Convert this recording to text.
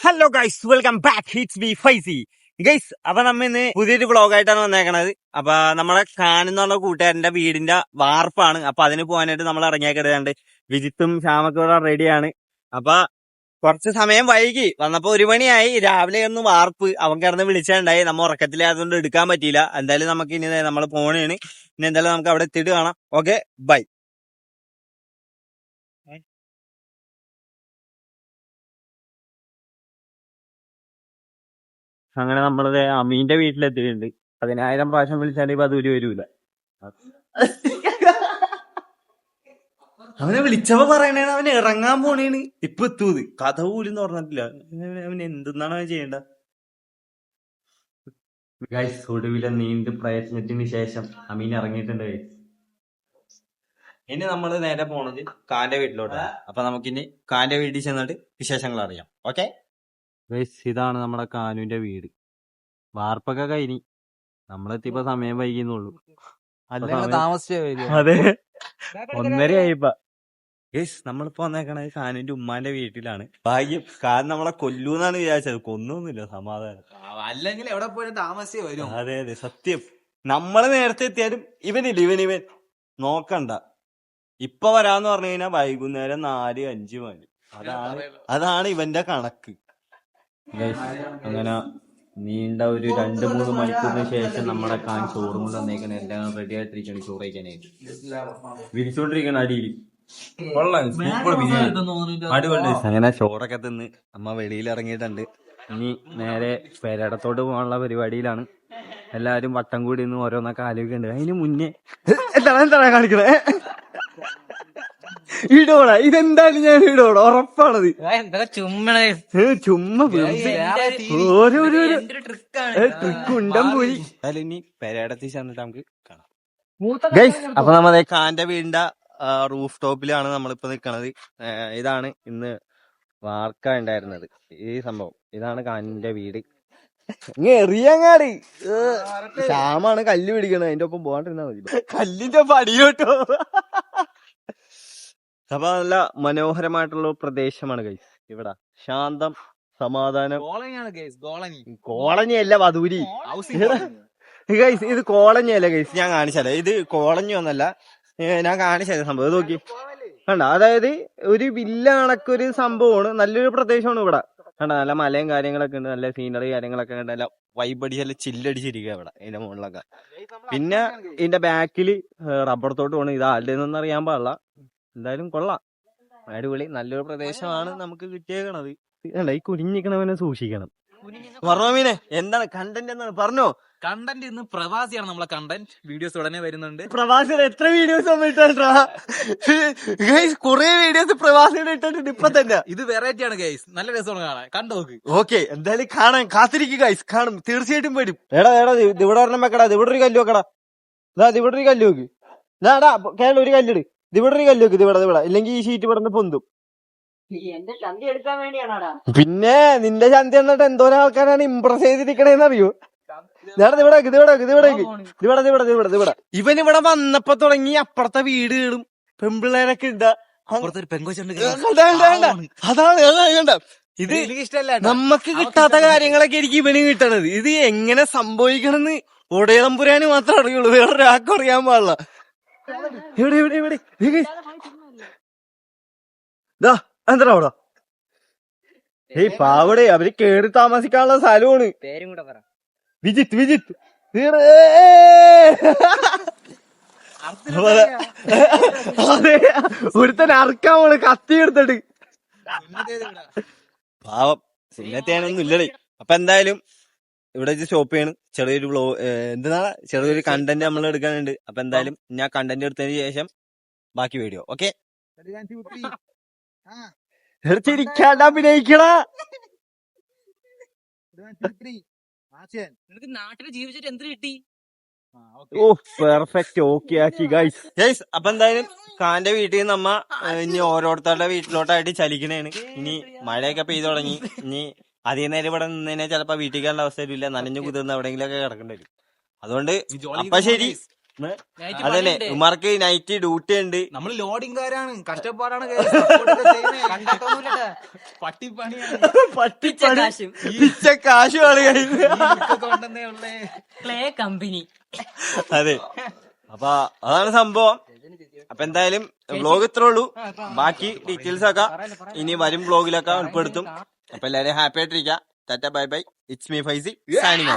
Hello guys welcome back hits by Faizy guys അപ്പൊ നമ്മ ഇന്ന് പുതിയൊരു ബ്ലോഗ് ആയിട്ടാണ് വന്നേക്കണത്. അപ്പൊ നമ്മളെ കാണുന്ന കൂട്ടുകാരന്റെ വീടിന്റെ വാർപ്പാണ്. അപ്പൊ അതിന് പോകാനായിട്ട് നമ്മൾ ഇറങ്ങിയാക്കരുതാണ്ട്. വിജിത്തും ശ്യാമൊക്കെ ഇവിടെ റെഡിയാണ് അപ്പൊ കുറച്ച് സമയം വൈകി. വന്നപ്പോ ഒരു മണിയായി. രാവിലെ ഒന്ന് വാർപ്പ്. അവൻ കിടന്ന് വിളിച്ചുണ്ടായി നമ്മ ഉറക്കത്തിലായതുകൊണ്ട് എടുക്കാൻ പറ്റിയില്ല. എന്തായാലും നമുക്ക് ഇനി നമ്മൾ പോണേണ്. ഇനി എന്തായാലും നമുക്ക് അവിടെ എത്തിയിട്ട് കാണാം. ഓക്കെ ബൈ അങ്ങനെ നമ്മളത് അമീന്റെ വീട്ടിലെത്തിയിട്ടുണ്ട്. പതിനായിരം പ്രാവശ്യം വിളിച്ചാൽ ഇപ്പൊ അതുരി വരൂല. അവനെ വിളിച്ചപ്പോ പറയണേ അവൻ ഇറങ്ങാൻ പോണേണ്. ഇപ്പൊ എത്തൂത്. കഥ പോലും തുറന്നിട്ടില്ല അവൻ എന്തെന്നാണ് അവൻ ചെയ്യണ്ട. ഗൈസ് ഒടുവിലെ നീണ്ട പ്രയത്നത്തിന് ശേഷം അമീൻ ഇറങ്ങിയിട്ടുണ്ട്. ഇനി നമ്മൾ നേരെ പോണത് കാന്റെ വീട്ടിലോട്ടാണ് അപ്പൊ നമുക്കിനി കാന്റെ വീട്ടിൽ ചെന്നിട്ട് വിശേഷങ്ങൾ അറിയാം. ഓക്കെ ഇതാണ് നമ്മുടെ കാനുവിന്റെ വീട്. വാർപ്പൊക്കെ കഴിഞ്ഞി. നമ്മളെത്തിയപ്പോ സമയം വൈകിന്നുള്ളൂ അതെ. ഒന്നര ഗൈസ് നമ്മളിപ്പോ വന്നേക്കണത് കാനുവിന്റെ ഉമ്മാന്റെ വീട്ടിലാണ്. ഭാഗ്യം കാൻ നമ്മളെ കൊല്ലൂന്നാണ് വിചാരിച്ചത്. കൊന്നൊന്നുമില്ല സമാധാനം. അല്ലെങ്കിൽ എവിടെ പോയാലും താമസിച്ചേ വരും. അതെ അതെ സത്യം. നമ്മൾ നേരത്തെ എത്തിയാലും ഇവനില്ല ഇവൻ ഇവൻ. നോക്കണ്ട. ഇപ്പൊ വരാന്ന് പറഞ്ഞു കഴിഞ്ഞാൽ വൈകുന്നേരം നാല് അഞ്ചു മണി. അതാണ് അതാണ് ഇവന്റെ കണക്ക്. അങ്ങനെ നീണ്ട ഒരു രണ്ട് മൂന്ന് മണിക്കൂറിന് ശേഷം നമ്മുടെ കാൻ ചോറും കൊണ്ട് വന്നേക്കണ എല്ലാം റെഡി ആയിട്ടിരിക്കണം ചോറ് കഴിക്കാനായിട്ട്. വിരിച്ചോണ്ടിരിക്കണ അടിയിൽ അങ്ങനെ ചോറൊക്കെ തിന്ന് അമ്മ വെളിയിൽ ഇറങ്ങിയിട്ടുണ്ട്. ഇനി നേരെ പേരടത്തോട്ട് പോകാനുള്ള പരിപാടിയിലാണ്. എല്ലാരും വട്ടം കൂടി നിന്ന് ഓരോന്നൊക്കെ ആലോചിക്കുന്നുണ്ട്. അതിന് മുന്നേ എന്താണ്? എന്താണ് കാണിക്കണേ? ഇടോടാ ഇതെന്തായാലും ഞാൻ ഇടോടാ ഉറപ്പാണത്. എന്തൊക്കെ ചുമ്മണേ. ചുമ്മാ ഓരോരോ ട്രിക്ക് ഉണ്ടം പോയി. ഇനി പെരേടത്തിൽ ചെന്നിട്ട് നമുക്ക് കാണാം. ഗൈസ് അപ്പൊ നമ്മ കാന്റെ വീടിന്റെ റൂഫ് ടോപ്പിലാണ് നമ്മളിപ്പോ നിക്കണത്. ഇതാണ് ഇന്ന് വാർക്ക ഉണ്ടായിരുന്നത്. ഈ സംഭവം. ഇതാണ് കാനിന്റെ വീട്. ഇങ്ങ് എറിയങ്ങാട്. ശ്യാമാണ് കല്ല് പിടിക്കണത്. അതിന്റെ ഒപ്പം പോകാണ്ടിരുന്നാ മതി. കല്ലിന്റെ പടിയോട്ടോ അപ്പൊ നല്ല മനോഹരമായിട്ടുള്ള പ്രദേശമാണ് ഗൈസ് ഇവിടെ. ശാന്തം സമാധാനം. കോളനി. അല്ല വധൂരി. ഗൈസ് ഇത്. കോളനി അല്ല ഗൈസ് ഞാൻ കാണിച്ചത് ഇത് കോളനി ഒന്നല്ല. ഞാൻ കാണിച്ചത് സംഭവം. നോക്കി. കണ്ട? അതായത് ഒരു വില്ല കണക്കൊരു സംഭവമാണ്. നല്ലൊരു പ്രദേശമാണ് ഇവിടെ. കണ്ട? നല്ല മലയും കാര്യങ്ങളൊക്കെ ഉണ്ട്. നല്ല സീനറി കാര്യങ്ങളൊക്കെ ഉണ്ട്. നല്ല വൈബടിച്ച് നല്ല ചില്ലടിച്ചിരിക്കുക ഇവിടെ ഇതിന്റെ മുകളിലൊക്കെ. പിന്നെ ഇതിന്റെ ബാക്കിൽ റബ്ബർ തോട്ട് പോകണം ഇത് ആരുടെ നിന്നൊന്നും അറിയാൻ പാടില്ല. എന്തായാലും കൊള്ളാം. അടിപൊളി. നല്ലൊരു പ്രദേശമാണ് നമുക്ക് കിട്ടിയേക്കണത്. അല്ല ഈ കുനിഞ്ഞിക്കണവനെ സൂക്ഷിക്കണം. പറഞ്ഞോ മീനെ എന്താണ് കണ്ടന്റ് എന്താണ് പറഞ്ഞോ. കണ്ടന്റ് ഇന്ന് പ്രവാസിയാണ് നമ്മളെ കണ്ടന്റ് വീഡിയോസ് ഉടനെ വരുന്നുണ്ട്. പ്രവാസിയുടെ എത്ര വീഡിയോസ് ഗൈസ് കുറെ വീഡിയോസ് പ്രവാസിയുടെ ഇട്ടിട്ടുണ്ട് ഇപ്പൊ തന്നെ. ഇത് വെറൈറ്റി ആണ് ഗൈസ് നല്ല രസമാണ് കാണാൻ. കണ്ടു നോക്ക്. ഓക്കെ എന്തായാലും കാണാൻ കാത്തിരിക്കും ഗൈസ് കാണും. തീർച്ചയായിട്ടും വരും. എടാ എടാ ഇവിടെ ഒരെണ്ണം വെക്കടാ. ഇവിടെ ഒരു കല്ല് വെക്കടാ. ഇവിടെ ഒരു കല്ല് വെക്ക്. കേരള ഒരു കല്ലിട് ഇത് ഇവിടെ ഒരു കല്ല് വെക്ക് ഇത് ഇവിടെ ഇവിടെ ഇല്ലെങ്കിൽ ഈ ഷീറ്റ് ഇവിടെ നിന്ന് പൊന്തും എന്റെ ചന്തി എടുക്കാൻ വേണ്ടിയാണോടാ പിന്നെ നിന്റെ ചന്തി എന്നിട്ട് എന്തോരം ആൾക്കാരാണ് ഇമ്പ്രസ് ചെയ്തിരിക്കണേന്ന് അറിയോ? ഇവിടെ ഇവിടെ ഇവിടെ ഇത് ഇവിടെ ഇവിടെ ഇവിടെ ഇവിടെ. ഇവൻ ഇവിടെ വന്നപ്പോ തുടങ്ങി അപ്പുറത്തെ വീടുകളും പെമ്പിള്ളേരൊക്കെ കണ്ട, കണ്ട, കണ്ട. അതാണ് അതാണ് കണ്ട ഇത് നമുക്ക് കിട്ടാത്ത കാര്യങ്ങളൊക്കെ എനിക്ക് ഇവന് കിട്ടണത്. ഇത് എങ്ങനെ സംഭവിക്കണമെന്ന് ഒടയതമ്പുരാന് മാത്രമേ അറിയുള്ളൂ. വേറെ ഒരാൾക്കും അറിയാൻ പാടില്ല. ഇവിടെ ഇവിടെ ഏയ്, ദാ എന്താ അവിടെ? ഏയ് പാവടെ അവർ കേറി താമസിക്കാനുള്ള സ്ഥലമാണ്. പേരും കൂടെ പറ. വിജിത്ത് വിജിത്ത്. അതെ. ഒരുത്തൻ അറക്കാൻ പോണ കത്തി എടുത്തിട്ട്. പാവം. സിന്നത്തേനൊന്നും ഇല്ലടേ. അപ്പൊ എന്തായാലും ഇവിടെ വെച്ച് സ്റ്റോപ്പ് ചെയ്യണം. ചെറിയൊരു ബ്ലോ എന്താ ചെറിയൊരു കണ്ടന്റ് നമ്മൾ എടുക്കാനുണ്ട്. അപ്പൊ എന്തായാലും ഞാൻ കണ്ടന്റ് എടുത്തതിന് ശേഷം ബാക്കി വീഡിയോ ഓക്കെ ചിരിക്കാണ്ട് അഭിനയിക്കണ. നിനക്ക് നാട്ടിൽ ജീവിച്ചിട്ട് എന്ത് കിട്ടി? ഓ പെർഫെക്റ്റ് ഓക്കെ ആക്കി ഗൈസ് ഗൈസ് അപ്പൊ എന്തായാലും കാന്റെ വീട്ടിൽ നിന്ന് നമ്മ ഏഹ്, ഇനി ഓരോരുത്തരുടെ വീട്ടിലോട്ടായിട്ട് ചലിക്കണേണ്. ഇനി മഴയൊക്കെ പെയ്തു തുടങ്ങി. ഇനി അധികം നേരം ഇവിടെ നിന്നതിനെ ചിലപ്പോ വീട്ടിൽ കയറേണ്ട അവസ്ഥ വരില്ല നനഞ്ഞു കുതിർന്ന് എവിടെയെങ്കിലും ഒക്കെ കിടക്കേണ്ടി വരും. അതുകൊണ്ട് അപ്പൊ ശരി. അതന്നെ ഉമാർക്ക് നൈറ്റ് ഡ്യൂട്ടി ഉണ്ട്. നമ്മൾ ലോഡിംഗുകാരാണ്. കഷ്ടപ്പാടാണ് പട്ടിപ്പണിയാണ്. പട്ടിപ്പണി. പിച്ച കാശുമാണ് ക്ലേ കമ്പനി. അതെ. അപ്പൊ അതാണ് സംഭവം. അപ്പൊ എന്തായാലും വ്ലോഗ് ഇത്രേ ഉള്ളൂ. ബാക്കി ഡീറ്റെയിൽസ് ഒക്കെ ഇനി വരും വ്ലോഗിലൊക്കെ ഉൾപ്പെടുത്തും. അപ്പൊ എല്ലാരും ഹാപ്പി ആയിട്ടിരിക്കുക tata bye bye it's me Faizy signing